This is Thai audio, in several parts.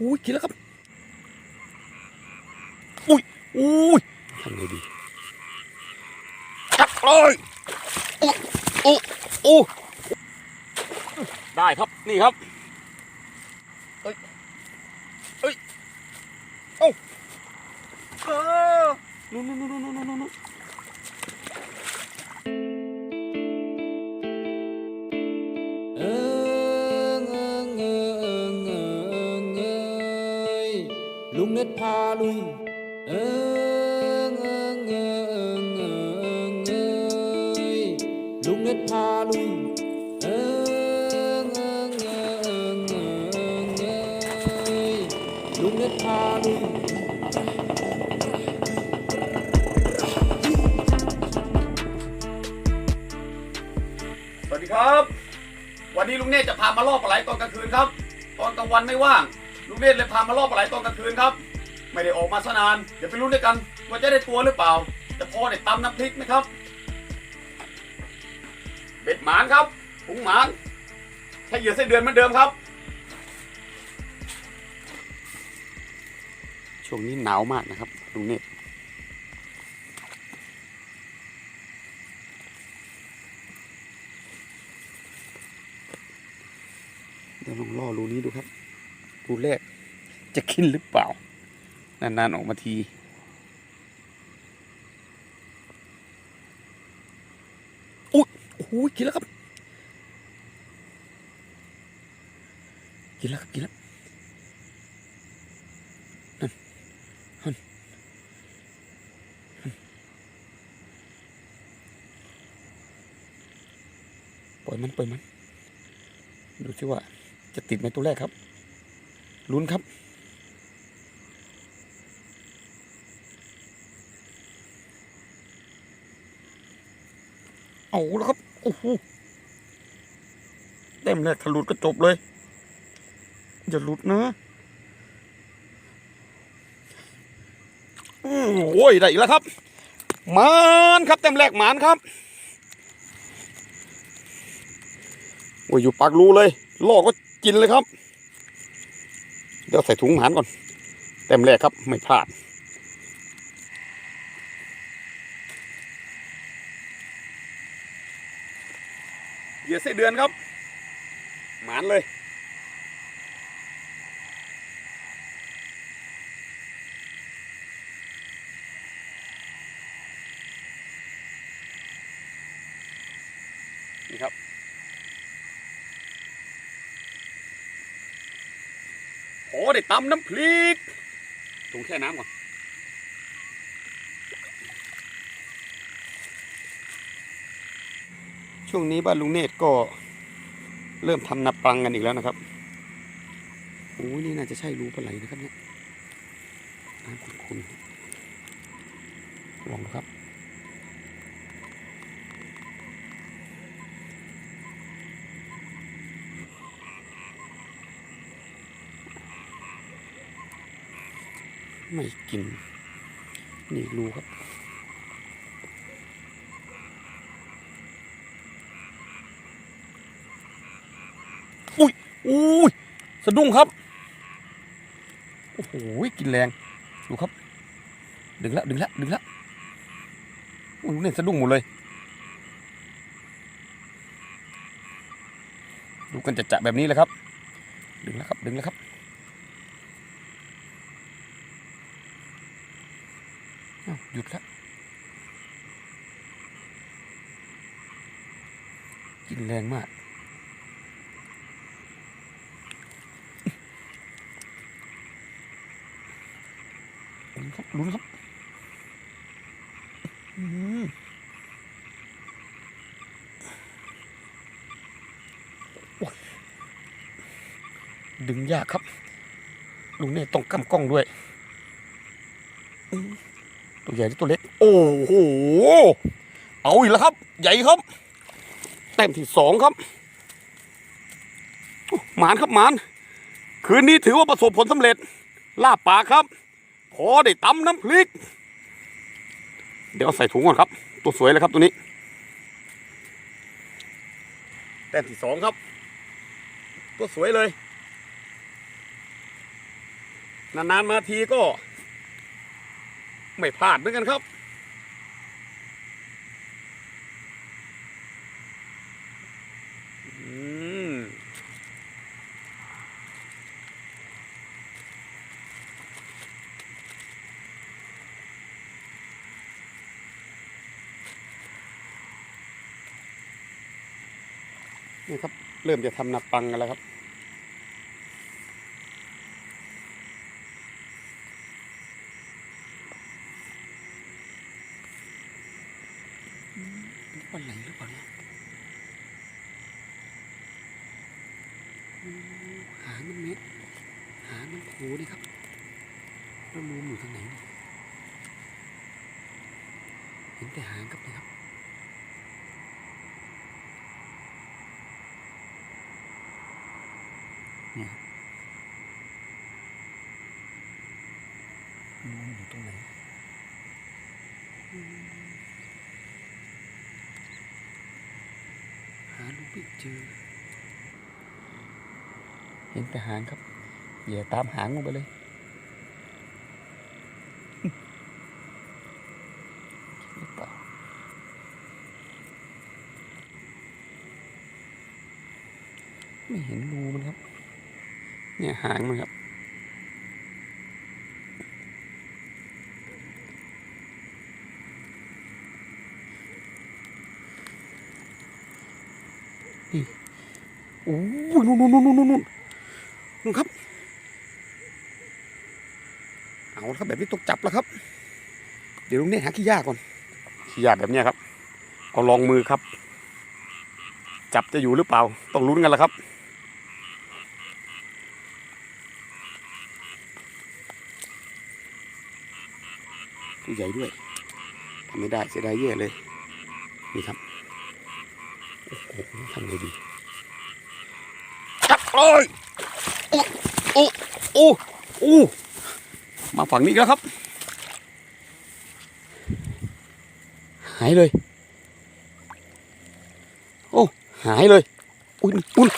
อุ้ยกินแล้วครับ อุ้ยอุ้ยทำไงดีจับเลยโอ้โอ้โอ้ได้ครับ นี่ครับ เอ้ย เอ้ย เอ้าเออนู่นนู่นนู่นนู่นนู่น ลุงเน็ตพาลุย เอิงเอิงเอิงเอิงเอยลุงเน็ตพาลุย เอิงเอิงเอิงเอิงเอยลุงเน็ตพาลุยสวัสดีครับ วันนี้ลุงเนธจะพามาล่อปลาไหลตอนกลางคืนครับ ตอนกลางวันไม่ว่าง ลุงเนธเลยพามาล่อปลาไหลตอนกลางคืนครับ ไม่ได้ออกมาสนาน เดี๋ยวไปลุ้ด้วยกัน ว่าจะได้ตัวหรือเปล่าจะพอได้ตำน้ำพริกไหมครับ เบ็ดหมานครับถุงหมานใช้เหยื่อไส้นเดือนเหมือนเดิมครับ ช่วงนี้หนาวมากนะครับลุงเนธเดี๋ยวลองล่อรูนี้ดูครับรูแรกจะกินหรือเปล่า นาน ๆ ออกมาทีอุ๊ยโอ้โหกินแล้วครับ กินแล้วครับกินแล้วนั่นนั่นนั่นปล่อยมันปล่อยมัน ดูสิว่าจะติดไหมตัวแรกครับ ลุ้นครับ เอาแล้วครับโอ้โหเต็มแรกถ้าหลุดก็จบเลย อย่าหลุดนะโอ้ยได้อีกแล้วครับหมานครับเต็มแรกหมานครับโอ้ยอยู่ปากรูเลยล่อก็กินเลยครับ เดี๋ยวใส่ถุงหมานก่อน เต็มแรกครับไม่พลาด เหยื่อไส้เดือนครับ หมานเลย นี่ครับ โอ้ได้ตำน้ำพริกถุงแช่น้ำก่อน ช่วงนี้บ้านลุงเนตรก็เริ่มทำนาปรังกันอีกแล้วนะครับโอ้ยนี่น่าจะใช่รูปลาไหลนะครับเนี่ยน้ำขุ่นๆลองดูครับไม่กิน นี่รูครับ อุ้ยสะดุ้งครับ โอ้โหกินแรง ดูครับ ดึงแล้วดึงแล้วดึงแล้วโอ้ยเนี่ยสะดุ้งหมดเลย ดูกันจะจะๆแบบนี้เลยครับ ดึงแล้วครับ ดึงแล้วครับ หยุดแล้วกินแรงมาก ครับลุ้นครับอื้อหือโอ้ยดึงยากครับลุงเนี่ยต้องกำกล้องด้วยอื้อตัวใหญ่หรือตัวเล็ก โอ้โห เอาอีกแล้วครับ ใหญ่ครับแต้มที่สองครับ หมานครับหมาน คืนนี้ถือว่าประสบผลสำเร็จ ลาบปากครับ พอได้ตำน้ำพริก เดี๋ยวใส่ถุงก่อนครับ ตัวสวยเลยครับตัวนี้แต้มที่สองครับ ตัวสวยเลย นานๆมาทีก็ ไม่พลาดเหมือนกันครับ นี่ครับ เริ่มจะทำนาปังกันแล้วครับ ปลาไหลหรือเปล่าเนี่ยหางมันเม็ด หางมันโผล่นี่ครับแล้วรูมอยู่ทางไหน เห็นแต่หางครับเนี่ยครับ เนี่ยครับรูมอยู่ตรงไหนหาลูกไม่เจอ เห็นแต่หางครับ อย่าตามหางลงไปเลยไม่เห็นรูมันครับ เนี่ยหางมันครับโอ้ยนู่นนู่นนู่นนู่นนู่นนู่นครับ เอาละครับแบบนี้ต้องจับแล้วครับ เดี๋ยวลุงเนี่ยหาขี้ยาก่อน ขี้ยาแบบเนี้ยครับ เอาลองมือครับ จับจะอยู่หรือเปล่า ต้องลุ้นกันแล้วครับ ผู้ใหญ่ด้วยทำไม่ได้เสียดายแย่เลย นี่ครับ โอ้โหทำไงดีจับเลยโอ้โอ้โอ้โอ้มาฝั่งนี้แล้วครับ หายเลย โอ้ หายเลย อุ้ยอุ้ย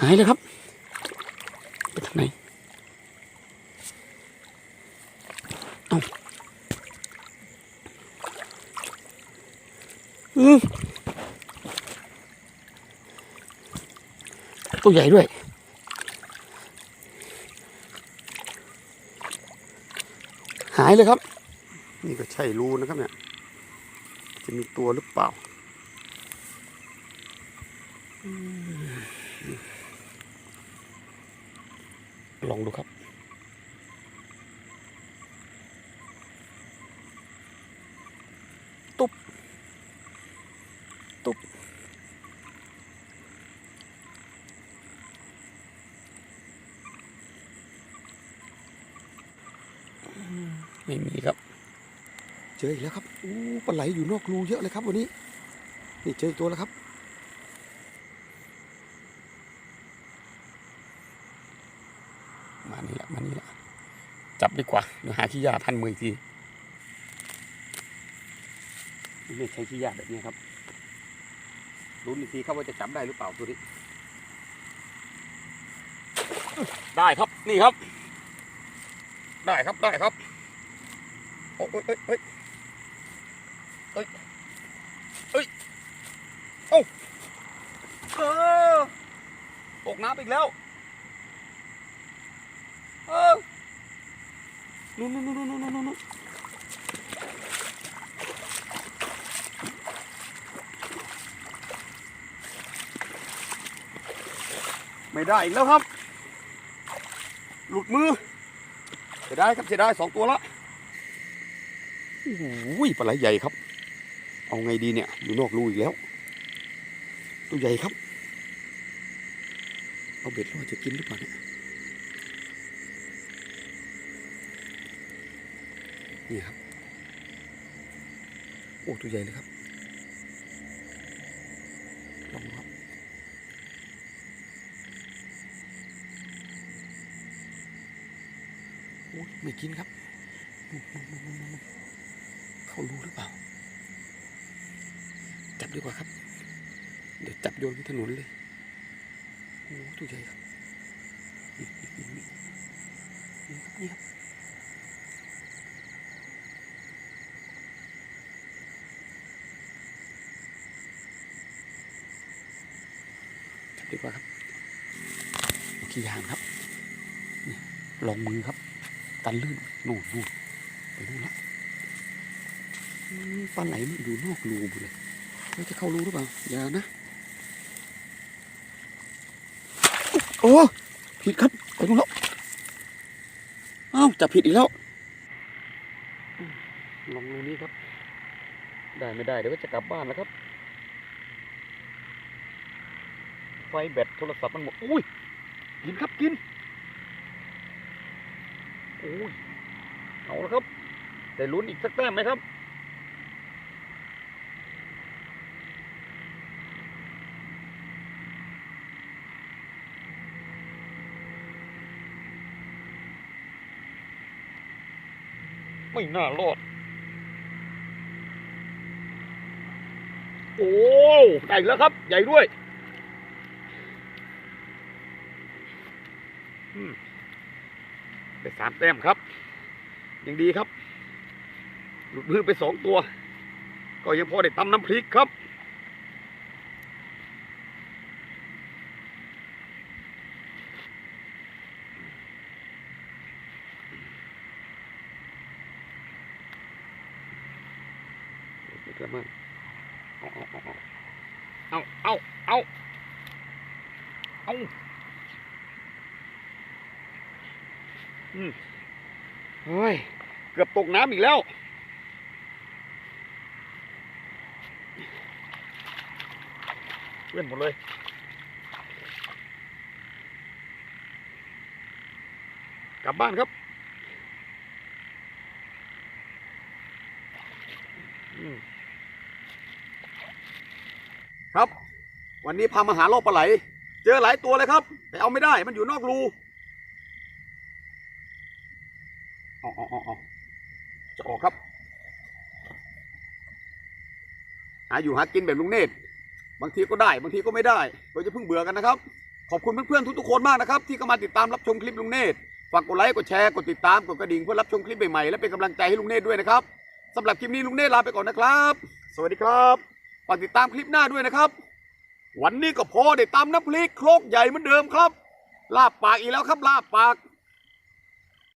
หายเลยครับ ไปทางไหนเอาอืมตัวใหญ่ด้วยหายเลยครับ นี่ก็ใช่รูนะครับเนี่ย จะมีตัวหรือเปล่าอืมล องดูครับ ตุ๊บตุ๊บไม่มีครับ เจออีกแล้วครับอู้ปลาไหลอยู่นอกรูเยอะเลยครับวันนี้ นี่เจออีกตัวแล้วครับ มานี่แหละ มานี่แหละ จับดีกว่าเดี๋ยวหาขี้ยาพันมืออีกทีไม่ใช้ขี้ยาแบบนี้ครับลุ้นอีกทีครับว่าจะจับได้หรือเปล่าตัวนี้ ได้ครับนี่ครับ ได้ครับได้ครับโอ้ยเอ้ยเอ้ยเอ้ยเอ้ยเอ้เออตกน้ำอีกแล้ว เออ นู่นนู่นนู่นนู่นนู่นนู่นไม่ได้อีกแล้วครับ หลุดมือเสียดายครับเสียดายสองตัวละโอ้โหปลาไหลใหญ่ครับ เอาไงดีเนี่ยอยู่นอกรูอีกแล้ว ตัวใหญ่ครับ เอาเบ็ดล่อจะกินหรือเปล่าเนี่ย นี่ครับ โอ้ตัวใหญ่เลยครับลองครับโอ้ไม่กินครับเขารู้หรือเปล่า จับดีกว่าครับ เดี๋ยวจับโยนที่ถนนเลยโอ้ตัวใหญ่ครับนี่นี่นี่นี่ครับนี่ครับ ดีกว่าครับกี่ยางครับลองมือครับกันลื่นนู่นนู่นไปนู่นละปลาไหลมันอยู่นอกรูหมดเลยเฮ้ยจะเข้ารูหรือเปล่า อย่านะ โอ้ผิดครับ ไปนู่นแล้วเอ้าจับผิดอีกแล้ว ลองรูนี้ครับ ได้ไม่ได้เดี๋ยวก็จะกลับบ้านแล้วครับ ไฟแบตโทรศัพท์มันหมดอุ้ยกินครับกินโอ้ยเอาละครับได้ลุ้นอีกสักแต้มไหมครับไม่น่ารอด โอ้ได้อีกแล้วครับ ใหญ่ด้วยอืม ได้สามแต้มครับ ยังดีครับ หลุดมือไปสองตัว ก็ยังพอได้ตำน้ำพริกครับอีกแล้วมั้งเอา เอา เอา เอา เอาเอาอืมเฮ้ย เกือบตกน้ำอีกแล้ว เพื่อนหมดเลย กลับบ้านครับอืมครับ วันนี้พามาหาโลกปลาไหล เจอหลายตัวเลยครับ แต่เอาไม่ได้มันอยู่นอกรูเอ๋อาเอ๋อาจะออกครับ หาอยู่หากินแบบลุงเนตรบางทีก็ได้บางทีก็ไม่ได้เราจะเพิ่งเบื่อกันนะครับ ขอบคุณเพื่อนๆทุกๆคนมากนะครับที่เข้ามาติดตามรับชมคลิปลุงเนตรฝากกดไลค์กดแชร์กดติดตามกดกระดิ่งเพื่อรับชมคลิปใหม่ๆและเป็นกำลังใจให้ลุงเนตรด้วยนะครับสำหรับคลิปนี้ลุงเนตรลาไปก่อนนะครับ สวัสดีครับฝากติดตามคลิปหน้าด้วยนะครับ วันนี้ก็พอได้ตำน้ำพริกโครกใหญ่เหมือนเดิมครับ ลาบปากอีกแล้วครับลาบปาก